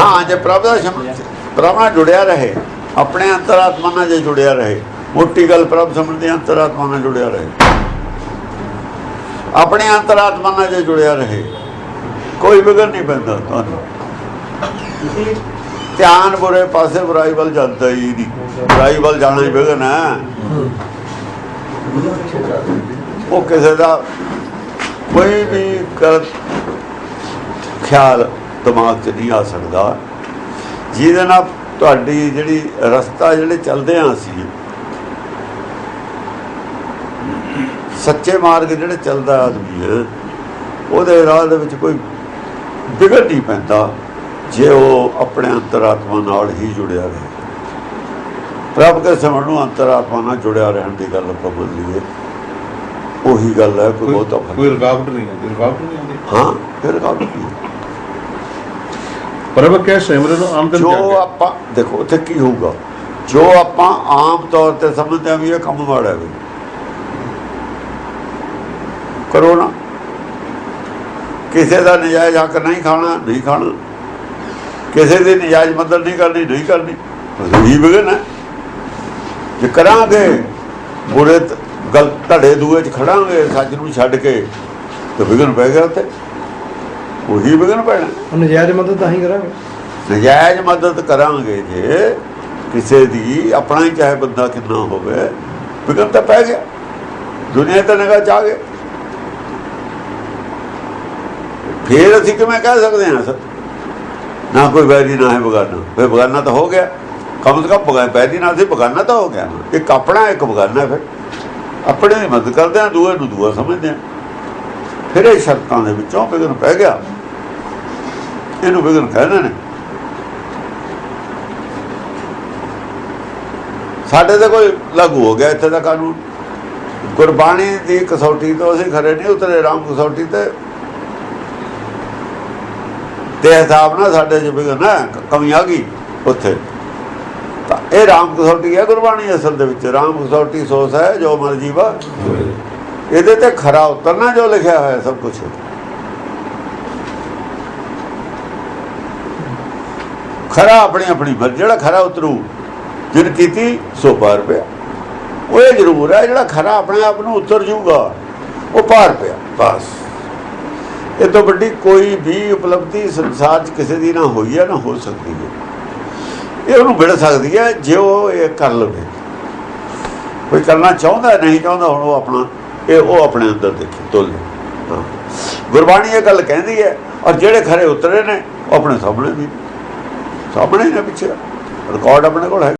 ਹਾਂ, ਜੇ ਪ੍ਰਭ ਦਾ ਪ੍ਰਭ ਨਾਲ ਜੁੜਿਆ ਰਹੇ, ਆਪਣੇ ਅੰਤਰਾਤਮਾ ਨਾਲ ਜੇ ਜੁੜਿਆ ਰਹੇ, ਮੋਟੀ ਗੱਲ ਪ੍ਰਭ ਸਮਝਦੇ ਅੰਤਰਾਤਮਾ ਨਾਲ ਜੁੜਿਆ ਰਹੇ। ਆਪਣੇ ਅੰਤਰਾਤਮਾ ਨਾਲ ਜੇ ਜੁੜਿਆ ਰਹੇ, ਕੋਈ ਵਿਗੜ ਨਹੀਂ ਪੈਂਦਾ ਤੁਹਾਨੂੰ। ਧਿਆਨ ਬੁਰੇ ਪਾਸੇ ਬੁਰਾਈ ਵੱਲ ਜਾਂਦਾ ਹੀ ਨਹੀਂ। ਬੁਰਾਈ ਵੱਲ ਜਾਣਾ ਹੀ ਵਿਗਨ ਹੈ। ਉਹ ਕਿਸੇ ਦਾ ਕੋਈ ਵੀ ਕਰ ਖਿਆਲ ਦਿਮਾਗ 'ਚ ਨਹੀਂ ਆ ਸਕਦਾ। ਜਿਹਦੇ ਨਾਲ ਤੁਹਾਡੀ ਜਿਹੜੀ ਰਸਤਾ ਜਿਹੜੇ ਚੱਲਦੇ ਆ ਅਸੀਂ ਸੱਚੇ ਮਾਰਗ ਜਿਹੜੇ ਚੱਲਦਾ ਆਦਮੀ ਹੈ ਉਹਦੇ ਰਾਹ ਦੇ ਵਿੱਚ ਕੋਈ ਵਿਗੜ ਨਹੀਂ ਪੈਂਦਾ ਜੇ ਉਹ ਆਪਣੇ ਅੰਤਰਾਤਮਾ ਨਾਲ ਹੀ ਜੁੜਿਆ ਰਹੇ। ਪ੍ਰਭ ਕੇ ਸਮਝ ਨੂੰ ਅੰਤਰਾਤਮਾ ਨਾਲ ਜੁੜਿਆ ਰਹਿਣ ਦੀ ਗੱਲ ਆਪਾਂ ਲਈਏ ਉਹੀ ਗੱਲ ਹੈ ਕੋਈ ਬਹੁਤਾ ਕੋਈ ਰੁਕਾਵਟ ਨਹੀਂ ਆਉਂਦੀ ਰੁਕਾਵਟ ਨਹੀਂ ਆਉਂਦੀ। ਹਾਂ ਫਿਰ ਗੱਲ ਕੀ ਹੈ? ਪ੍ਰਭ ਕੈ ਸਿਮਰਨ ਆਮਦਨ ਜੋ ਜਾਗੇ। ਆਪਾਂ ਦੇਖੋ ਉੱਥੇ ਕੀ ਹੋਊਗਾ? ਜੋ ਆਪਾਂ ਆਮ ਤੌਰ ਤੇ ਸਮਝਦੇ ਹਾਂ ਵੀ ਇਹ ਕੰਮ ਮਾੜਾ ਹੈ ਵੀ। ਕਰੋ ਨਾ। ਕਿਸੇ ਦਾ ਨਜਾਇਜ਼ ਹੱਕ ਨਹੀਂ ਖਾਣਾ ਨਹੀਂ ਖਾਣਾ। ਕਿਸੇ ਦੀ ਨਜਾਇਜ਼ ਮਦਦ ਨਹੀਂ ਕਰਨੀ ਨਹੀਂ ਕਰਨੀ। ਬਿਗਨ ਹੈ ਜੇ ਕਰਾਂਗੇ ਬੁਰੇ ਗਲਤ ਧੜੇ ਦੂਏ ਚ ਖੜਾਂਗੇ ਸੱਚ ਨੂੰ ਛੱਡ ਕੇ ਤੇ ਵਿਗਨ ਪੈ ਗਿਆ ਤੇ ਉਹੀ ਵਿਗਨ ਪੈਣਾ। ਨਜਾਇਜ਼ ਮਦਦ ਤਾਂ ਹੀ ਕਰਾਂਗੇ। ਨਜਾਇਜ਼ ਮਦਦ ਕਰਾਂਗੇ ਜੇ ਕਿਸੇ ਦੀ ਆਪਣਾ ਹੀ ਚਾਹੇ ਬੰਦਾ ਕਿੰਨਾ ਹੋਵੇ ਵਿਗਨ ਤਾਂ ਪੈ ਗਿਆ। ਦੁਨੀਆ ਤੇ ਚ ਆ ਗਏ। ਫਿਰ ਅਸੀਂ ਕਿਵੇਂ ਕਹਿ ਸਕਦੇ ਹਾਂ ਸਰ? ਨਾ ਕੋਈ ਵੈਰੀ ਨਾ ਹੈ ਬਗਾਨਾ। ਫਿਰ ਬਗਾਨਾ ਤਾਂ ਹੋ ਗਿਆ। ਕਮ ਸੇ ਕਮ ਵੈਰੀ ਨਾਲ ਸੀ ਬਗਾਨਾ ਤਾਂ ਹੋ ਗਿਆ। ਇੱਕ ਆਪਣਾ ਇੱਕ ਬਗਾਨਾ ਫਿਰ। ਆਪਣੇ ਦੀ ਮਦਦ ਕਰਦੇ ਆ ਦੂਏ ਨੂੰ ਦੂਆ ਸਮਝਦੇ ਆ ਫਿਰ ਇਹ ਸ਼ਰਤਾਂ ਦੇ ਵਿੱਚੋਂ ਵਿਗਨ ਪੈ ਗਿਆ। ਇਹਨੂੰ ਵਿਗਨ ਕਹਿੰਦੇ ਨੇ। ਸਾਡੇ ਤੇ ਕੋਈ ਲਾਗੂ ਹੋ ਗਿਆ ਇੱਥੇ ਦਾ ਕਾਨੂੰਨ। ਗੁਰਬਾਣੀ ਦੀ ਕਸੌਟੀ ਤੋਂ ਅਸੀਂ ਖਰੇ ਨਹੀਂ ਉਤਰੇ ਰਾਮ ਕਸੌਟੀ ਤੇ। ਤੇ ਹਿਸਾਬ ਨਾਲ ਸਾਡੇ ਚ ਵਿਗਨ ਹੈ ਕਮੀ ਆ ਗਈ ਉੱਥੇ। ਤਾਂ ਇਹ ਰਾਮ ਕਸੌਟੀ ਹੈ ਗੁਰਬਾਣੀ ਅਸਲ ਦੇ ਵਿੱਚ। ਰਾਮ ਕਸੌਟੀ ਸੋਚ ਹੈ ਜੋ ਮਰਜ਼ੀ ਵਾ। ਇਹਦੇ ਤੇ ਖਰਾ ਉਤਰਨਾ ਜੋ ਲਿਖਿਆ ਹੋਇਆ ਸਭ ਕੁਝ ਖਰਾ ਆਪਣੀ ਆਪਣੀ ਮਰਜ਼ੀ ਜਿਹੜਾ ਖਰਾ ਉਤਰੂ, ਜਿਨ ਕੀਤੀ ਸੋ ਪਾਰ ਪਿਆ। ਉਹ ਇਹ ਜ਼ਰੂਰ ਹੈ, ਜਿਹੜਾ ਖਰਾ ਆਪਣੇ ਆਪ ਨੂੰ ਉਤਰ ਜੂਗਾ, ਉਹ ਪਾਰ ਪਿਆ, ਬਸ। ਇਹ ਤੋਂ ਵੱਡੀ ਕੋਈ ਵੀ ਉਪਲਬਧੀ ਸੰਸਾਰ 'ਚ ਕਿਸੇ ਦੀ ਨਾ ਹੋਈ ਹੈ, ਨਾ ਹੋ ਸਕਦੀ ਹੈ। ਇਹ ਉਹਨੂੰ ਮਿਲ ਸਕਦੀ ਹੈ, ਜੇ ਉਹ ਇਹ ਕਰ ਲਵੇ। ਕੋਈ ਕਰਨਾ ਚਾਹੁੰਦਾ, ਨਹੀਂ ਚਾਹੁੰਦਾ, ਹੁਣ ਉਹ ਆਪਣਾ, ਇਹ ਉਹ ਆਪਣੇ ਅੰਦਰ ਦੇਖੇ, ਤੁਲ ਗੁਰਬਾਣੀ ਇਹ ਗੱਲ ਕਹਿੰਦੀ ਹੈ, ਔਰ ਜਿਹੜੇ ਖਰੇ ਉਤਰੇ ਨੇ, ਉਹ ਆਪਣੇ ਸਾਹਮਣੇ ਵੀ। ਸਾਹਮਣੇ ਨੇ ਪਿੱਛੇ। ਰਿਕਾਰਡ ਆਪਣੇ ਕੋਲ ਹੈ